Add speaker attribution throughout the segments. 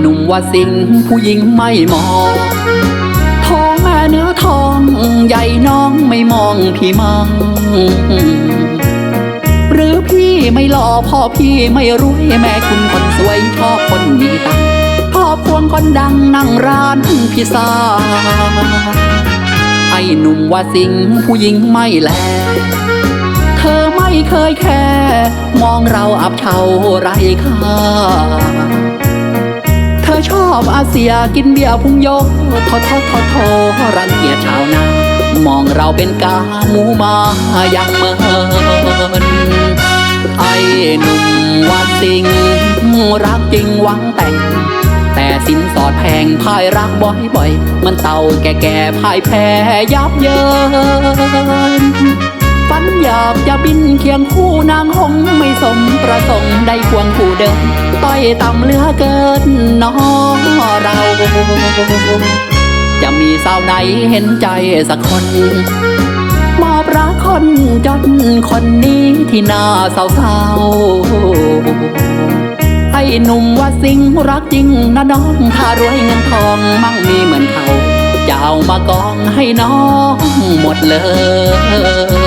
Speaker 1: หนุ่มว่าสิงผู้หญิงไม่มองทองแม่เนื้อทองใหญ่น้องไม่มองพี่มังหรือพี่ไม่หล่อพ่อพี่ไม่รวยแม่คุณคนสวยชอบคนมีตังพ่อพวงคนดังนั่งร้านพิซซ่าไอ้หนุ่มว่าสิงผู้หญิงไม่แล เธอไม่เคยแค่ มองเราอับเฉาไรค่า อชอบอาเซียกินเบียร์พุงโยทอทอทอทอรังเกียจชาวนามองเราเป็นกาหมูมาอย่างเมินไอ้หนุ่มว่าสิ่งรักจริงหวังแต่ง แต่สินสอดแพงพายรักบ่อยๆมันเต่าแก่ๆพายแพ้ยับเยิน อยากจะบินเคียงคู่นางหงไม่สมประสงค์ได้ควงคู่เดินต้อยต่ำเลือเกินน้องเรา จะมีสาวไหนเห็นใจสักคนมอบรักคนจนคนนี้ที่หน้าเศร้าๆไอ้หนุ่มว่าสิ่งรักจริงนะน้องถ้ารวยเงินทองมั่งมีเหมือนเขาจะเอามากองให้น้องหมดเลย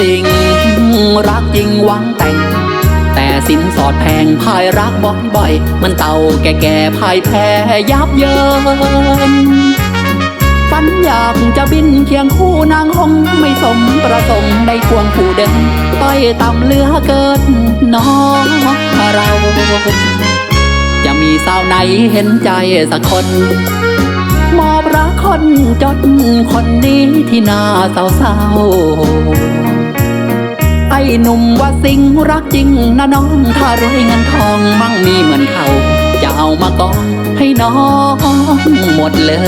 Speaker 1: สิ่ง รักจริงหวังแต่ง แต่สินสอดแพงพายรักบ่อยๆมันเต่าแก่ๆพายแพ้ยับเยินฝันอยากจะบินเคียงคู่นางหงไม่สมประสงค์ได้ควงคู่เดินต้อยต่ำเลือเกินน้องเราจะมีสาวไหนเห็นใจสักคนมอบรักคนจนคนนี้ที่หน้าเศร้าๆไอ้ หนุ่มว่าสิ่งรักจริงนะน้อง ถ้ารวยเงินทองมั่งมีเหมือนเขาจะเอามากองให้น้องหมดเลย